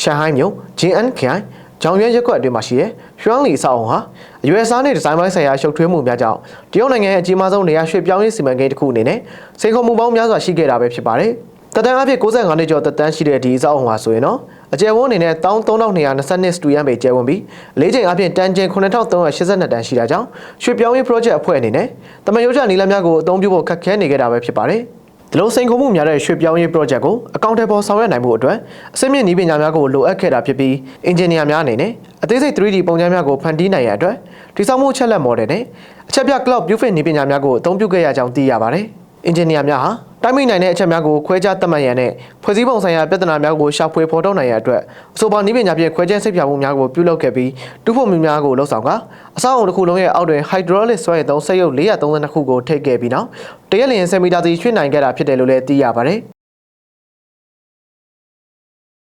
ရှန်ဟိုင်းမြို့ JN ခရိုင်ကြောင်ရွဲရက်ကွက်အတွင်းမှာရှိတဲ့ရွှမ်းလီအဆောက်အုံဟာအရွယ်အစားနဲ့ဒီဇိုင်းပိုင်းဆိုင်ရာရှုပ်ထွေးမှုများကြောင့်တရုတ်နိုင်ငံရဲ့အကြီးမားဆုံးနေရာရွှေ့ပြောင်းရေးစီမံကိန်းတစ်ခုအနေနဲ့စိန်ခေါ်မှုပေါင်းများစွာရှိခဲ့တာပဲဖြစ်ပါတယ်။တက်တန်းအဖြစ်65နှစ်ကျော်တက်တန်းရှိတဲ့ဒီအဆောက်အုံဟာဆိုရင်တော့အကျယ်ဝန်းအနေနဲ့13220စတူယန်ပေကျယ်ဝန်းပြီးလေးချိန်အပြင်တန်းကျင်း9382တန်းရှိတာကြောင့်ရွှေ့ပြောင်းရေး project အဖွဲ့အနေနဲ့တမန်ရိုးကျနီလများကိုအသုံးပြုဖို့ခက်ခဲနေခဲ့တာပဲဖြစ်ပါတယ်။ ဒီလိုစိန်ခေါ်မှုများတဲ့ရွှေ့ပြောင်းရေး project ကိုအကောင့်ထဲပေါ်ဆောင်ရွက်နိုင်မှုအတွက်အစိမ့်မြင့်နည်းပညာများကိုလိုအပ်ခဲ့တာဖြစ်ပြီး engineer များအနေနဲ့အသေးစိတ် 3D ပုံစံများကိုဖန်တီးနိုင်ရန်အတွက်တိစောက်မှုအချက်လက် model နဲ့အချက်ပြ cloud viewfield နည်းပညာများကိုအသုံးပြုခဲ့ရကြောင်းသိရပါတယ်။ engineer များဟာ တိုင်းမိနိုင်တဲ့အချက်များကိုခွဲခြားသတ်မှတ်ရန်နဲ့ဖွဲ့စည်းပုံဆိုင်ရာပြဿနာများကိုရှာဖွေဖော်ထုတ်နိုင်ရန်အတွက်အဆိုပါနည်းပညာဖြင့်ခွဲခြားစိတ်ဖြာမှုများကိုပြုလုပ်ခဲ့ပြီးတူဖို့မှုများကိုလှုပ်ဆောင်ကာအဆောက်အအုံတစ်ခုလုံးရဲ့အောက်တွင် hydraulic ဆွဲရည်သုံးစက်ရုပ်432ခုကိုထိပ်ခဲ့ပြီးနောက်တရက်လျင်10မီတာစီရွှေ့နိုင်ခဲ့တာဖြစ်တယ်လို့လည်းသိရပါတယ်။